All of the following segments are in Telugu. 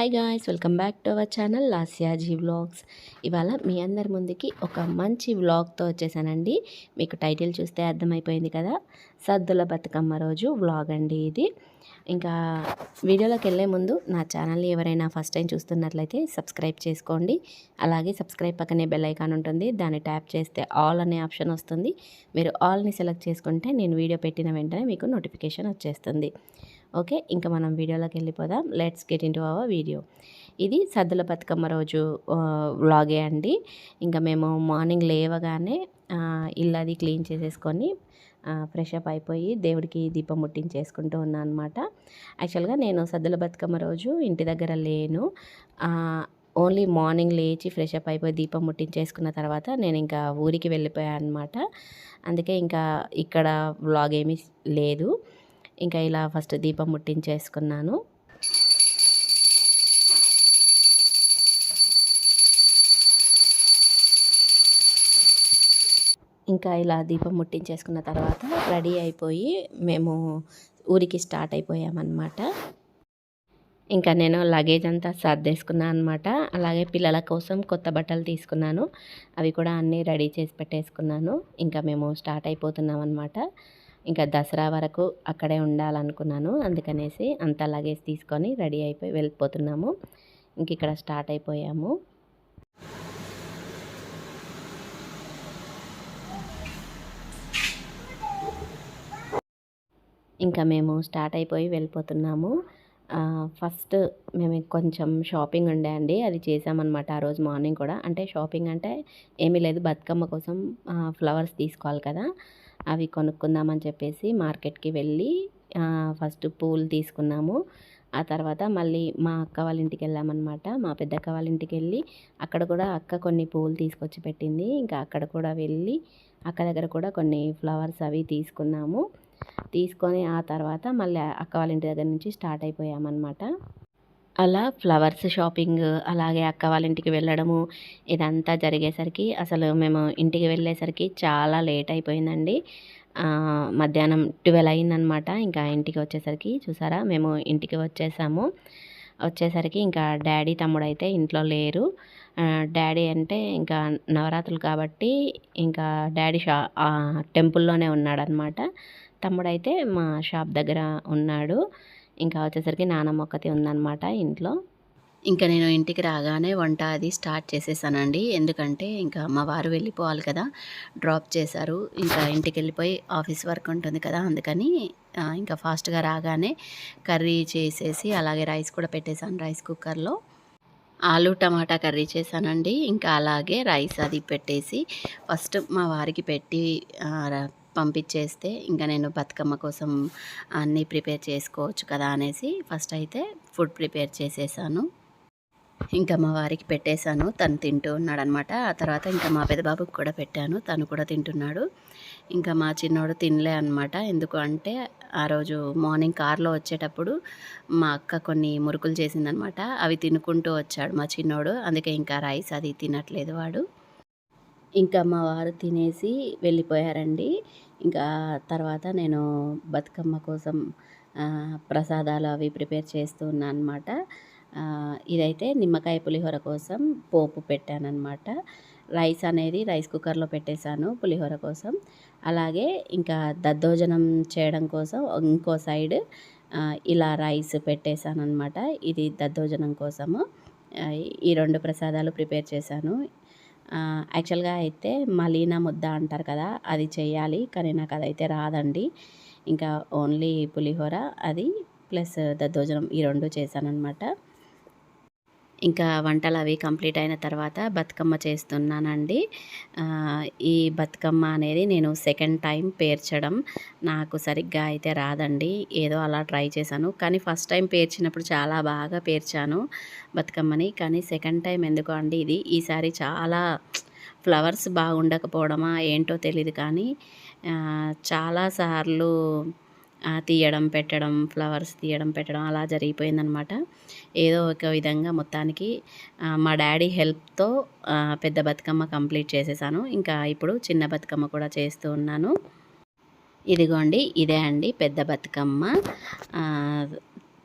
Hi guys welcome back to our channel Lasyaji vlogs ఇవాళ మీ అందరి ముందుకి ఒక మంచి వ్లాగ్తో వచ్చేసానండి. మీకు టైటిల్ చూస్తే అర్థమైపోయింది కదా? సద్దుల బతుకమ్మ రోజు వ్లాగ్ అండి ఇది. ఇంకా వీడియోలోకి వెళ్ళే ముందు నా ఛానల్ని ఎవరైనా ఫస్ట్ టైం చూస్తున్నట్లయితే సబ్స్క్రైబ్ చేసుకోండి. అలాగే సబ్స్క్రైబ్ పక్కనే బెల్ ఐకాన్ ఉంటుంది. దాన్ని ట్యాప్ చేస్తే ఆల్ అనే ఆప్షన్ వస్తుంది. మీరు ఆల్ని సెలెక్ట్ చేసుకుంటే నేను వీడియో పెట్టిన వెంటనే మీకు నోటిఫికేషన్ వచ్చేస్తుంది. ఓకే ఇంకా మనం వీడియోలోకి వెళ్ళిపోదాం. Let's get into our video ఇది సద్దుల బతుకమ్మ రోజు వ్లాగే అండి. ఇంకా మేము మార్నింగ్ లేవగానే ఇల్లు అది క్లీన్ చేసేసుకొని ఫ్రెష్ అప్ అయిపోయి దేవుడికి దీపం ముట్టించేసుకుంటూ ఉన్నాను అనమాట యాక్చువల్గా నేను సద్దుల బతుకమ్మ రోజు ఇంటి దగ్గర లేను. ఓన్లీ మార్నింగ్ లేచి ఫ్రెష్ అప్ అయిపోయి దీపం ముట్టించేసుకున్న తర్వాత నేను ఇంకా ఊరికి వెళ్ళిపోయాను అనమాట అందుకే ఇంకా ఇక్కడ వ్లాగ్ ఏమీ లేదు. ఇంకా ఇలా ఫస్ట్ దీపం ముట్టించేసుకున్నాను. ఇంకా ఇలా దీపం ముట్టించేసుకున్న తర్వాత రెడీ అయిపోయి మేము ఊరికి స్టార్ట్ అయిపోయామన్నమాట. ఇంకా నేను లగేజ్ అంతా సర్దేసుకున్నాను అనమాట అలాగే పిల్లల కోసం కొత్త బట్టలు తీసుకున్నాను. అవి కూడా అన్నీ రెడీ చేసి పెట్టేసుకున్నాను. ఇంకా మేము స్టార్ట్ అయిపోతున్నాం అనమాట ఇంకా దసరా వరకు అక్కడే ఉండాలనుకున్నాను. అందుకనేసి అంత లగేజ్ తీసుకొని రెడీ అయిపోయి వెళ్ళిపోతున్నాము. ఇంక ఇక్కడ స్టార్ట్ అయిపోయాము. ఇంకా మేము స్టార్ట్ అయిపోయి వెళ్ళిపోతున్నాము. ఫస్ట్ మేము కొంచెం షాపింగ్ ఉండే అండి. అది చేసామన్నమాట ఆ రోజు మార్నింగ్ కూడా. అంటే షాపింగ్ అంటే ఏమీ లేదు. బతుకమ్మ కోసం ఫ్లవర్స్ తీసుకోవాలి కదా. అవి కొనుక్కుందామని చెప్పేసి మార్కెట్కి వెళ్ళి ఫస్ట్ పూలు తీసుకున్నాము. ఆ తర్వాత మళ్ళీ మా అక్క వాళ్ళ ఇంటికి వెళ్ళామన్నమాట. మా పెద్దక్క వాళ్ళ ఇంటికి వెళ్ళి అక్కడ కూడా అక్క కొన్ని పూలు తీసుకొచ్చి పెట్టింది. ఇంకా అక్కడ కూడా వెళ్ళి అక్క దగ్గర కూడా కొన్ని ఫ్లవర్స్ అవి తీసుకున్నాము. తీసుకొని ఆ తర్వాత మళ్ళీ అక్క వాళ్ళ ఇంటి దగ్గర నుంచి స్టార్ట్ అయిపోయామన్నమాట. అలా ఫ్లవర్స్ షాపింగ్ అలాగే అక్క వాళ్ళ ఇంటికి వెళ్ళడము ఇదంతా జరిగేసరికి అసలు మేము ఇంటికి వెళ్ళేసరికి చాలా లేట్ అయిపోయిందండి. మధ్యాహ్నం ట్వెల్వ్ అయిందనమాట ఇంకా ఇంటికి వచ్చేసరికి చూసారా? మేము ఇంటికి వచ్చేసాము. వచ్చేసరికి ఇంకా డాడీ తమ్ముడు అయితే ఇంట్లో లేరు. డాడీ అంటే ఇంకా నవరాత్రులు కాబట్టి ఇంకా డాడీ షా టెంపుల్లోనే ఉన్నాడనమాట తమ్ముడైతే మా షాప్ దగ్గర ఉన్నాడు. ఇంకా వచ్చేసరికి నానమ్మ ఒక్కతి ఉందన్నమాట ఇంట్లో. ఇంకా నేను ఇంటికి రాగానే వంట అది స్టార్ట్ చేసేసానండి. ఎందుకంటే ఇంకా మా వారు వెళ్ళిపోవాలి కదా. డ్రాప్ చేశారు. ఇంకా ఇంటికి వెళ్ళిపోయి ఆఫీస్ వర్క్ ఉంటుంది కదా. అందుకని ఇంకా ఫాస్ట్గా రాగానే కర్రీ చేసేసి అలాగే రైస్ కూడా పెట్టేశాను రైస్ కుక్కర్లో. ఆలు టమాటా కర్రీ చేశానండి. ఇంకా అలాగే రైస్ అది పెట్టేసి ఫస్ట్ మా వారికి పెట్టి పంపించేస్తే ఇంకా నేను బతుకమ్మ కోసం అన్నీ ప్రిపేర్ చేసుకోవచ్చు కదా అనేసి ఫస్ట్ అయితే ఫుడ్ ప్రిపేర్ చేసేసాను. ఇంకా మా వారికి పెట్టేశాను. తను తింటూ ఉన్నాడు అనమాట ఆ తర్వాత ఇంకా మా పెద్దబాబుకి కూడా పెట్టాను. తను కూడా తింటున్నాడు. ఇంకా మా చిన్నోడు తినలే అనమాట ఎందుకు అంటే ఆ రోజు మార్నింగ్ కార్లో వచ్చేటప్పుడు మా అక్క కొన్ని మురుకులు చేసిందనమాట అవి తినుకుంటూ వచ్చాడు మా చిన్నోడు. అందుకే ఇంకా రైస్ అది తినట్లేదు వాడు. ఇంకా మా వారు తినేసి వెళ్ళిపోయారండి. ఇంకా తర్వాత నేను బతుకమ్మ కోసం ప్రసాదాలు అవి ప్రిపేర్ చేస్తూ ఉన్నాను అనమాట ఇదైతే నిమ్మకాయ పులిహోర కోసం పోపు పెట్టానమాట రైస్ అనేది రైస్ కుక్కర్లో పెట్టేశాను పులిహోర కోసం. అలాగే ఇంకా దద్దోజనం చేయడం కోసం ఇంకో సైడ్ ఇలా రైస్ పెట్టేశాను అనమాట ఇది దద్దోజనం కోసము. ఈ రెండు ప్రసాదాలు ప్రిపేర్ చేశాను. యాక్చువల్గా అయితే మలీనా ముద్ద అంటారు కదా అది చేయాలి. కానీ నాకు అదైతే రాదండి. ఇంకా ఓన్లీ పులిహోర అది ప్లస్ దద్దోజనం ఈ రెండు చేశానమాట ఇంకా వంటలు అవి కంప్లీట్ అయిన తర్వాత బతుకమ్మ చేస్తున్నానండి. ఈ బతుకమ్మ అనేది నేను సెకండ్ టైం పేర్చడం నాకు సరిగ్గా అయితే రాదండి. ఏదో అలా ట్రై చేశాను. కానీ ఫస్ట్ టైం పేర్చినప్పుడు చాలా బాగా పేర్చాను బతుకమ్మని. కానీ సెకండ్ టైం ఎందుకో అండి ఇది ఈసారి చాలా ఫ్లవర్స్ బాగుండకపోవడమా ఏంటో తెలియదు కానీ చాలాసార్లు తీయడం పెట్టడం ఫ్లవర్స్ తీయడం పెట్టడం అలా జరిగిపోయిందనమాట ఏదో ఒక విధంగా మొత్తానికి మా డాడీ హెల్ప్తో పెద్ద బతుకమ్మ కంప్లీట్ చేసేసాను. ఇంకా ఇప్పుడు చిన్న బతుకమ్మ కూడా చేస్తూ ఉన్నాను. ఇదిగోండి ఇదే అండి పెద్ద బతుకమ్మ.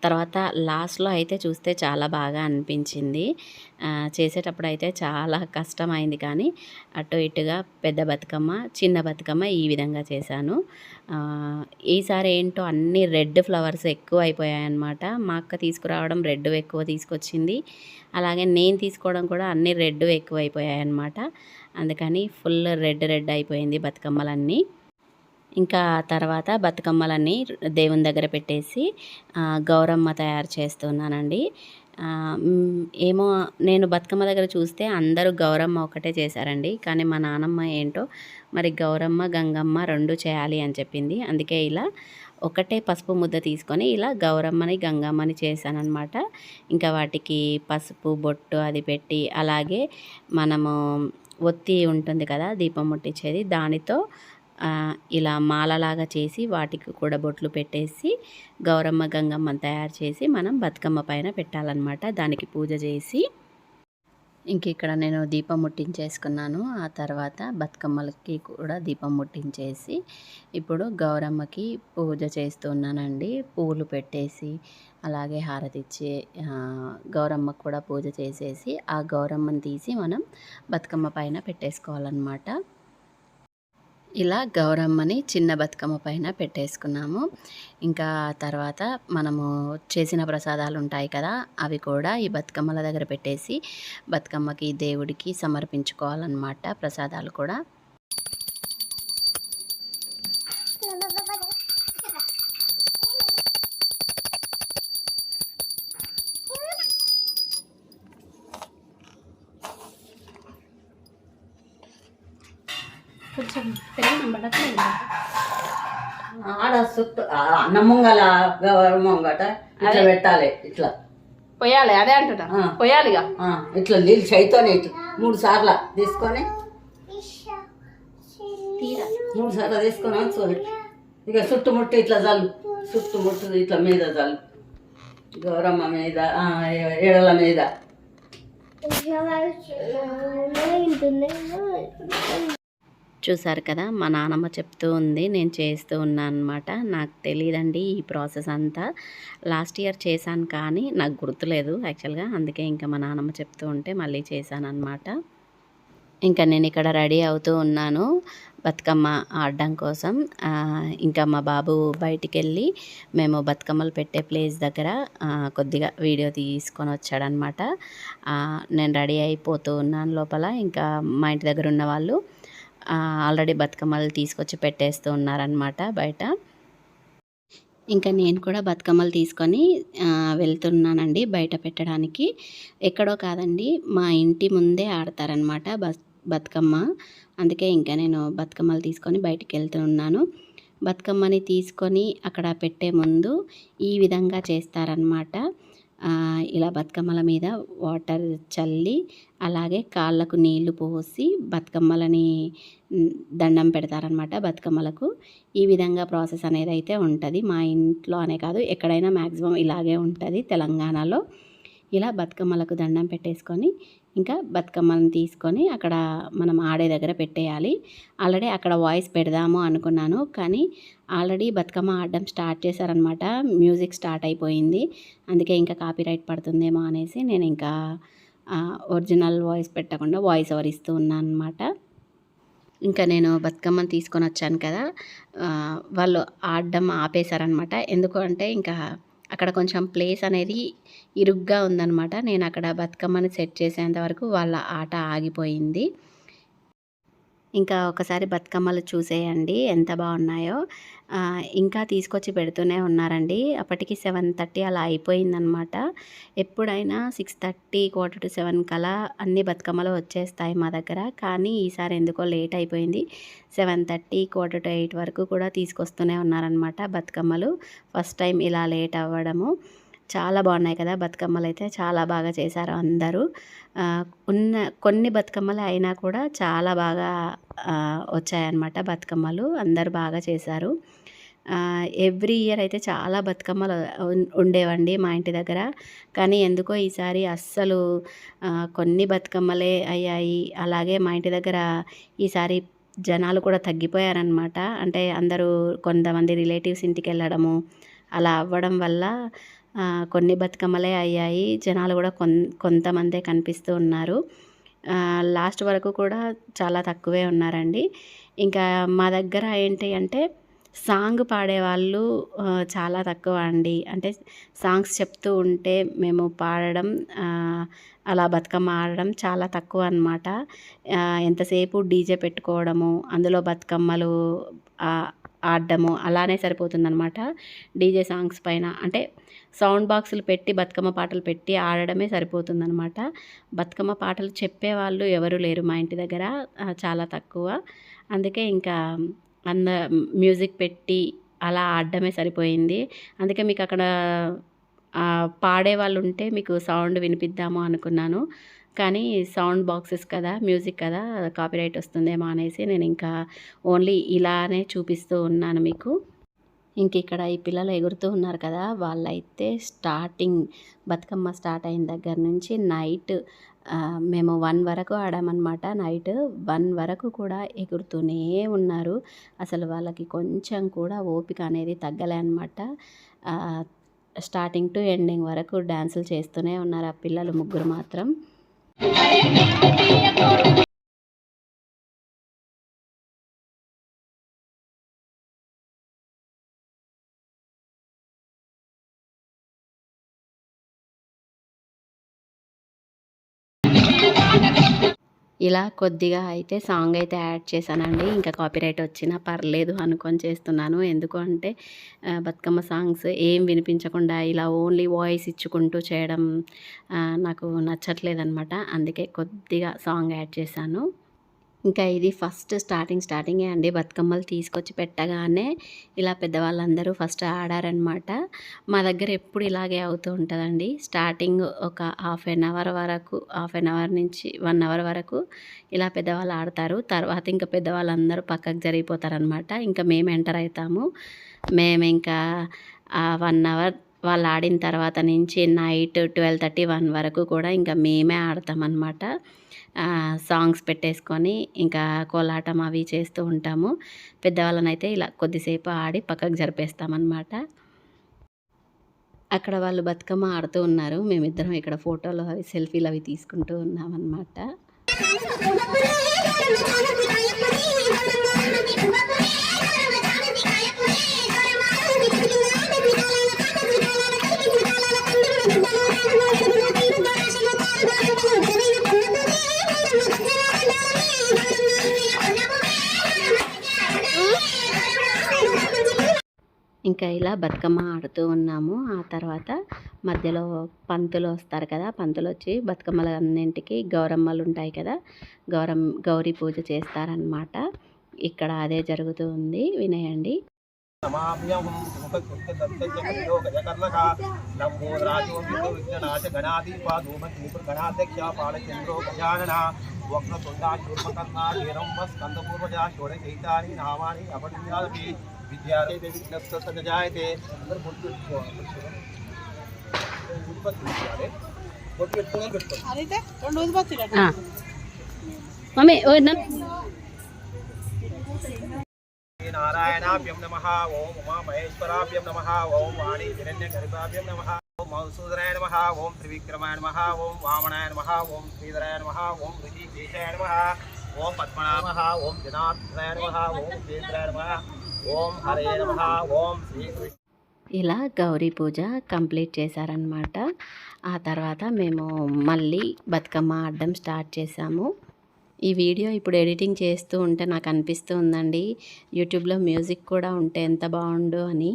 తర్వాత లాస్ట్లో అయితే చూస్తే చాలా బాగా అనిపించింది. చేసేటప్పుడు అయితే చాలా కష్టమైంది కానీ అటు ఇటుగా పెద్ద బతుకమ్మ చిన్న బతుకమ్మ ఈ విధంగా చేశాను. ఈసారి ఏంటో అన్ని రెడ్ ఫ్లవర్స్ ఎక్కువ అయిపోయాయన్నమాట మా అక్క తీసుకురావడం రెడ్ ఎక్కువ తీసుకొచ్చింది. అలాగే నేను తీసుకోవడం కూడా అన్ని రెడ్ ఎక్కువ అయిపోయాయి అన్నమాట అందుకని ఫుల్ రెడ్ రెడ్ అయిపోయింది బతుకమ్మలన్నీ. ఇంకా తర్వాత బతుకమ్మలన్నీ దేవుని దగ్గర పెట్టేసి గౌరమ్మ తయారు చేస్తున్నానండి. ఏమో నేను బతుకమ్మ దగ్గర చూస్తే అందరూ గౌరమ్మ ఒకటే చేశారండి. కానీ మా నానమ్మ ఏంటో మరి గౌరమ్మ గంగమ్మ రెండు చేయాలి అని చెప్పింది. అందుకే ఇలా ఒకటే పసుపు ముద్ద తీసుకొని ఇలా గౌరమ్మని గంగమ్మని చేశానన్నమాట. ఇంకా వాటికి పసుపు బొట్టు అది పెట్టి అలాగే మనము ఒత్తి ఉంటుంది కదా దీపం ముట్టించేది దానితో ఇలా మాలలాగా చేసి వాటికి కూడా బొట్లు పెట్టేసి గౌరమ్మ గంగమ్మని తయారు చేసి మనం బతుకమ్మ పైన పెట్టాలన్నమాట. దానికి పూజ చేసి ఇంక ఇక్కడ నేను దీపం ముట్టించేసుకున్నాను. ఆ తర్వాత బతుకమ్మలకి కూడా దీపం ముట్టించేసి ఇప్పుడు గౌరమ్మకి పూజ చేస్తున్నానండి పూలు పెట్టేసి అలాగే హారతి ఇచ్చే గౌరమ్మకు కూడా పూజ చేసేసి ఆ గౌరమ్మని తీసి మనం బతుకమ్మ పైన పెట్టేసుకోవాలన్నమాట. ఇలా గౌరమ్మని చిన్న బతుకమ్మ పైన పెట్టేసుకున్నాము. ఇంకా తర్వాత మనము చేసిన ప్రసాదాలు ఉంటాయి కదా అవి కూడా ఈ బతుకమ్మల దగ్గర పెట్టేసి బతుకమ్మకి దేవుడికి సమర్పించుకోవాలన్నమాట ప్రసాదాలు కూడా. అన్నం ముంగల గవరం ముంగట ఇట్లా పెట్టాలి ఇట్లా. పోయాలి అదే అంటున్నా. పోయాలిగా? ఇట్లా నీళ్ళు చైతోనే ఇట్లా మూడు సార్లు తీసుకొని తీరా మూడు సార్లు తీసుకొని ఉంచుకొని. ఇక చుట్టుముట్టు ఇట్లా చల్లు చుట్టుముట్టు ఇట్లా మీద చల్లు గౌరమ్మ మీద ఏడల మీద. చూసారు కదా మా నానమ్మ చెప్తూ ఉంది నేను చేస్తూ ఉన్నాను అనమాట నాకు తెలియదండి ఈ ప్రాసెస్ అంతా. లాస్ట్ ఇయర్ చేశాను కానీ నాకు గుర్తులేదు యాక్చువల్గా అందుకే ఇంకా మా నానమ్మ చెప్తూ ఉంటే మళ్ళీ చేశాను అనమాట ఇంకా నేను ఇక్కడ రెడీ అవుతూ ఉన్నాను బతుకమ్మ ఆడడం కోసం. ఇంకా మా బాబు బయటికి వెళ్ళి మేము బతుకమ్మలు పెట్టే ప్లేస్ దగ్గర కొద్దిగా వీడియో తీసుకొని వచ్చాడనమాట నేను రెడీ అయిపోతూ ఉన్నాను లోపల. ఇంకా మా ఇంటి దగ్గర ఉన్న వాళ్ళు ఆల్రెడీ బతుకమ్మలు తీసుకొచ్చి పెట్టేస్తూ ఉన్నారనమాట బయట. ఇంకా నేను కూడా బతుకమ్మలు తీసుకొని వెళ్తున్నానండి బయట పెట్టడానికి. ఎక్కడో కాదండి మా ఇంటి ముందే ఆడతారనమాట బస్ బతుకమ్మ. అందుకే ఇంకా నేను బతుకమ్మలు తీసుకొని బయటికి వెళ్తున్నాను బతుకమ్మని తీసుకొని అక్కడ పెట్టే ముందు ఈ విధంగా చేస్తారనమాట ఇలా బతుకమ్మల మీద వాటర్ చల్లి అలాగే కాళ్ళకు నీళ్ళు పోసి బతుకమ్మలని దండం పెడతారనమాట బతుకమ్మలకు. ఈ విధంగా ప్రాసెస్ అనేది అయితే ఉంటుంది. మా ఇంట్లో అనే కాదు ఎక్కడైనా మ్యాక్సిమం ఇలాగే ఉంటుంది తెలంగాణలో. ఇలా బతుకమ్మలకు దండం పెట్టేసుకొని ఇంకా బతుకమ్మలను తీసుకొని అక్కడ మనం ఆడే దగ్గర పెట్టేయాలి. ఆల్రెడీ అక్కడ వాయిస్ పెడదాము అనుకున్నాను కానీ ఆల్రెడీ బతుకమ్మ ఆడడం స్టార్ట్ చేశారనమాట మ్యూజిక్ స్టార్ట్ అయిపోయింది. అందుకే ఇంకా కాపీరైట్ పడుతుందేమో అనేసి నేను ఇంకా ఒరిజినల్ వాయిస్ పెట్టకుండా వాయిస్ ఓవర్ ఇస్తూ ఉన్నాను అనమాట ఇంకా నేను బతుకమ్మను తీసుకొని వచ్చాను కదా వాళ్ళు ఆడడం ఆపేశారనమాట ఎందుకు అంటే ఇంకా అక్కడ కొంచెం ప్లేస్ అనేది ఇరుగ్గా ఉందనమాట నేను అక్కడ బతుకమ్మని సెట్ చేసేంత వరకు వాళ్ళ ఆట ఆగిపోయింది. ఇంకా ఒకసారి బతుకమ్మలు చూసేయండి ఎంత బాగున్నాయో. ఇంకా తీసుకొచ్చి పెడుతూనే ఉన్నారండి. అప్పటికి సెవెన్ థర్టీ అలా అయిపోయిందనమాట. ఎప్పుడైనా six thirty quarter to seven కలా అన్ని బతుకమ్మలు వచ్చేస్తాయి మా దగ్గర. కానీ ఈసారి ఎందుకో లేట్ అయిపోయింది. Seven thirty quarter to eight వరకు కూడా తీసుకొస్తూనే ఉన్నారనమాట బతుకమ్మలు. ఫస్ట్ టైం ఇలా లేట్ అవ్వడము. చాలా బాగున్నాయి కదా బతుకమ్మలు అయితే. చాలా బాగా చేశారు అందరూ. ఉన్న కొన్ని బతుకమ్మలు అయినా కూడా చాలా బాగా వచ్చాయన్నమాట బతుకమ్మలు. అందరూ బాగా చేశారు. ఎవ్రీ ఇయర్ అయితే చాలా బతుకమ్మలు ఉండేవండి మా ఇంటి దగ్గర. కానీ ఎందుకో ఈసారి అస్సలు కొన్ని బతుకమ్మలే అయ్యాయి. అలాగే మా ఇంటి దగ్గర ఈసారి జనాలు కూడా తగ్గిపోయారనమాట అంటే అందరూ కొంతమంది రిలేటివ్స్ ఇంటికి వెళ్ళడము అలా అవ్వడం వల్ల కొన్ని బతుకమ్మలే అయ్యాయి. జనాలు కూడా కొన్ కొంతమందే కనిపిస్తూ ఉన్నారు. లాస్ట్ వరకు కూడా చాలా తక్కువే ఉన్నారండి. ఇంకా మా దగ్గర ఏంటి అంటే సాంగ్ పాడేవాళ్ళు చాలా తక్కువ అండి. అంటే సాంగ్స్ చెప్తూ ఉంటే మేము పాడడం అలా బతుకమ్మ ఆడడం చాలా తక్కువ అనమాట ఎంతసేపు డీజే పెట్టుకోవడము అందులో బతుకమ్మలు ఆడడము అలానే సరిపోతుందనమాట డీజే సాంగ్స్ పైన అంటే సౌండ్ బాక్సులు పెట్టి బతుకమ్మ పాటలు పెట్టి ఆడడమే సరిపోతుందనమాట బతుకమ్మ పాటలు చెప్పేవాళ్ళు ఎవరు లేరు మా ఇంటి దగ్గర చాలా తక్కువ. అందుకే ఇంకా అంద మ్యూజిక్ పెట్టి అలా ఆడడమే సరిపోయింది. అందుకే మీకు అక్కడ పాడే వాళ్ళు ఉంటే మీకు సౌండ్ వినిపిద్దాము అనుకున్నాను. కానీ సౌండ్ బాక్సెస్ కదా మ్యూజిక్ కదా కాపీరైట్ వస్తుందేమో అనేసి నేను ఇంకా ఓన్లీ ఇలానే చూపిస్తూ ఉన్నాను మీకు. ఇంక ఇక్కడ ఈ పిల్లలు ఎగురుతూ ఉన్నారు కదా వాళ్ళైతే స్టార్టింగ్ బతుకమ్మ స్టార్ట్ అయిన దగ్గర నుంచి నైట్ మేము వన్ వరకు ఆడామన్నమాట. నైట్ వన్ వరకు కూడా ఎగురుతూనే ఉన్నారు. అసలు వాళ్ళకి కొంచెం కూడా ఓపిక అనేది తగ్గలే అనమాట స్టార్టింగ్ టు ఎండింగ్ వరకు డ్యాన్సులు చేస్తూనే ఉన్నారు ఆ పిల్లలు ముగ్గురు మాత్రం. ఇలా కొద్దిగా అయితే సాంగ్ అయితే యాడ్ చేశానండి. ఇంకా కాపీరైట్ వచ్చినా పర్లేదు అనుకొని చేస్తున్నాను. ఎందుకు అంటే బతుకమ్మ సాంగ్స్ ఏం వినిపించకుండా ఇలా ఓన్లీ వాయిస్ ఇచ్చుకుంటూ చేయడం నాకు నచ్చట్లేదనమాట అందుకే కొద్దిగా సాంగ్ యాడ్ చేశాను. ఇంకా ఇది ఫస్ట్ స్టార్టింగ్ స్టార్టింగే అండి. బతుకమ్మలు తీసుకొచ్చి పెట్టగానే ఇలా పెద్దవాళ్ళందరూ ఫస్ట్ ఆడారనమాట మా దగ్గర ఎప్పుడు ఇలాగే అవుతూ ఉంటుందండి. స్టార్టింగ్ ఒక హాఫ్ ఎన్ అవర్ వరకు హాఫ్ ఎన్ అవర్ నుంచి వన్ అవర్ వరకు ఇలా పెద్దవాళ్ళు ఆడతారు. తర్వాత ఇంకా పెద్దవాళ్ళందరూ పక్కకు జరిగిపోతారనమాట ఇంకా మేము ఎంటర్ అవుతాము మేము ఇంకా వన్ అవర్ వాళ్ళు ఆడిన తర్వాత నుంచి నైట్ ట్వెల్వ్ థర్టీ వన్ వరకు కూడా ఇంకా మేమే ఆడతామన్నమాట. సాంగ్స్ పెట్టేసుకొని ఇంకా కోలాటం అవి చేస్తూ ఉంటాము. పెద్దవాళ్ళని అయితే ఇలా కొద్దిసేపు ఆడి పక్కకు జరిపేస్తామన్నమాట. అక్కడ వాళ్ళు బతుకమ్మ ఆడుతూ ఉన్నారు. మేమిద్దరం ఇక్కడ ఫోటోలు అవి సెల్ఫీలు అవి తీసుకుంటూ ఉన్నామన్నమాట. ఇంకా ఇలా బతుకమ్మ ఆడుతూ ఉన్నాము. ఆ తర్వాత మధ్యలో పంతులు వస్తారు కదా పంతులు వచ్చి బతుకమ్మలు అన్నింటికి గౌరమ్మలు ఉంటాయి కదా గౌరమ్ గౌరీ పూజ చేస్తారనమాట ఇక్కడ అదే జరుగుతూ ఉంది. వినయండి. వక్రతుండా శూర్పకర్ణా వీరంబ స్కందపూర్వజ షోడశైతాని నామాని అపటియాలి విద్యార్థి విఘ్నస్త సజాయతే అందరూ బొట్టు పెట్టుకోవాలి బొట్టు పెట్టుకోవాలి పెట్టుకోవాలి మమ్మీ శ్రీ నారాయణాభ్యం నమ ఓం ఉమా మహేశ్వరాభ్యం నమ ఓం వాణి హిరణ్య గర్భాభ్యం నమ ఓం మధుసూదరాయ నమ ఓం త్రివిక్రమాయ నమ ఓం వామనాయ నమ ఓం శ్రీధరాయ నమ ఓం ఋషికేశాయ నమ ఓం పద్మనాభ ఓం జనార్దనాయ నమ ఓం కేంద్రాయ నమ ఓం హరే నమ ఓం శ్రీ ఇలా గౌరీ పూజ కంప్లీట్ చేశారనమాట ఆ తర్వాత మేము మళ్ళీ బతుకమ్మ ఆడడం స్టార్ట్ చేసాము ఈ వీడియో ఇప్పుడు ఎడిటింగ్ చేస్తూ ఉంటే నాకు అనిపిస్తూ ఉందండి. యూట్యూబ్లో మ్యూజిక్ కూడా ఉంటే ఎంత బాగుండు అని.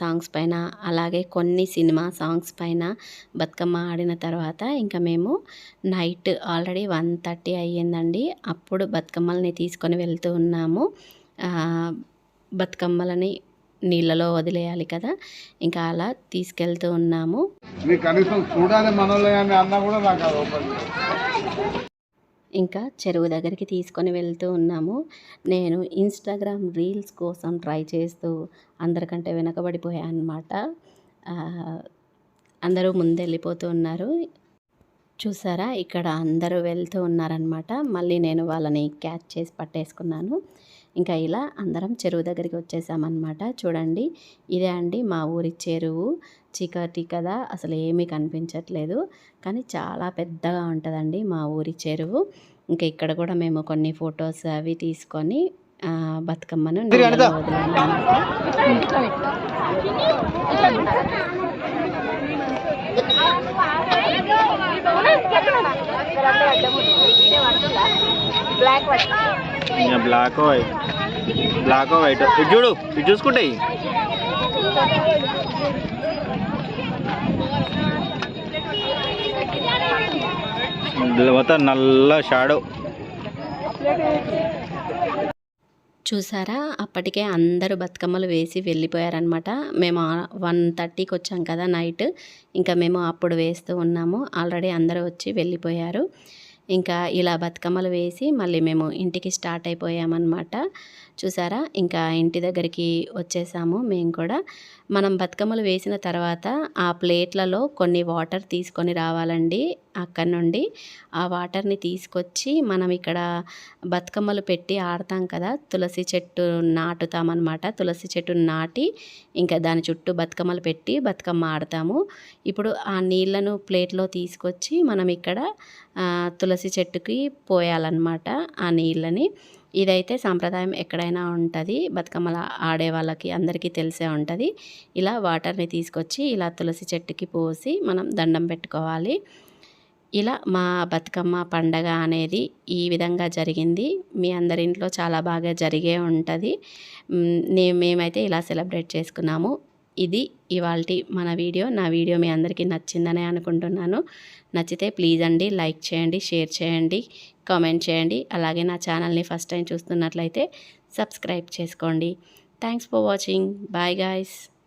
సాంగ్స్ పైన అలాగే కొన్ని సినిమా సాంగ్స్ పైన బతుకమ్మ ఆడిన తర్వాత ఇంకా మేము నైట్ ఆల్రెడీ వన్ థర్టీ అయ్యిందండి. అప్పుడు బతుకమ్మల్ని తీసుకొని వెళ్తూ ఉన్నాము. బతుకమ్మలని నీళ్ళలో వదిలేయాలి కదా. ఇంకా అలా తీసుకెళ్తూ ఉన్నాము. కనీసం చూడాలి మనోళ్ళు అన్నా కూడా నాకు ఇంకా చెరువు దగ్గరికి తీసుకొని వెళ్తూ ఉన్నాము. నేను ఇన్స్టాగ్రామ్ రీల్స్ కోసం ట్రై చేస్తూ అందరికంటే వెనకబడిపోయాను అనమాట అందరూ ముందు వెళ్ళిపోతూ ఉన్నారు. చూసారా? ఇక్కడ అందరూ వెళ్తూ ఉన్నారనమాట మళ్ళీ నేను వాళ్ళని క్యాచ్ చేసి పట్టేసుకున్నాను. ఇంకా ఇలా అందరం చెరువు దగ్గరికి వచ్చేసామన్నమాట. చూడండి ఇదే అండి మా ఊరి చెరువు. చీకటి కదా అసలు ఏమీ కనిపించట్లేదు. కానీ చాలా పెద్దగా ఉంటుందండి మా ఊరి చెరువు. ఇంకా ఇక్కడ కూడా మేము కొన్ని ఫొటోస్ అవి తీసుకొని బతుకమ్మను బ్లాక్ వైట్ బ్లాక్ వైట్ చూడు చూసుకుంటాయి మొత్తం నల్ల షాడో. చూసారా? అప్పటికే అందరూ బతుకమ్మలు వేసి వెళ్ళిపోయారనమాట మేము వన్ థర్టీకి వచ్చాం కదా నైట్. ఇంకా మేము అప్పుడు వేస్తూ ఉన్నాము. ఆల్రెడీ అందరూ వచ్చి వెళ్ళిపోయారు. ఇంకా ఇలా బతుకమ్మలు వేసి మళ్ళీ మేము ఇంటికి స్టార్ట్ అయిపోయామన్నమాట. చూసారా? ఇంకా ఇంటి దగ్గరికి వచ్చేసాము మేము కూడా. మనం బతుకమ్మలు వేసిన తర్వాత ఆ ప్లేట్లలో కొన్ని వాటర్ తీసుకొని రావాలండి. అక్కడి నుండి ఆ వాటర్ని తీసుకొచ్చి మనం ఇక్కడ బతుకమ్మలు పెట్టి ఆడతాం కదా తులసి చెట్టు నాటుతామన్నమాట. తులసి చెట్టు నాటి ఇంకా దాని చుట్టూ బతుకమ్మలు పెట్టి బతుకమ్మ ఆడతాము. ఇప్పుడు ఆ నీళ్ళను ప్లేట్లో తీసుకొచ్చి మనం ఇక్కడ తులసి చెట్టుకి పోయాలన్నమాట ఆ నీళ్ళని. ఇదైతే సాంప్రదాయం ఎక్కడైనా ఉంటుంది. బతుకమ్మలు ఆడే వాళ్ళకి అందరికీ తెలిసే ఉంటుంది. ఇలా వాటర్ని తీసుకొచ్చి ఇలా తులసి చెట్టుకి పోసి మనం దండం పెట్టుకోవాలి. ఇలా మా బతుకమ్మ పండగ అనేది ఈ విధంగా జరిగింది. మీ అందరి ఇంట్లో చాలా బాగా జరిగే ఉంటుంది. మ్, మేమైతే ఇలా సెలబ్రేట్ చేసుకున్నాము. ఇది ఇవాళ మన వీడియో. నా వీడియో మీ అందరికీ నచ్చిందనే అనుకుంటున్నాను. నచ్చితే ప్లీజ్ అండి లైక్ చేయండి షేర్ చేయండి కామెంట్ చేయండి. అలాగే నా ఛానల్ని ఫస్ట్ టైం చూస్తున్నట్లయితే సబ్స్క్రైబ్ చేసుకోండి. Thanks for watching. Bye guys.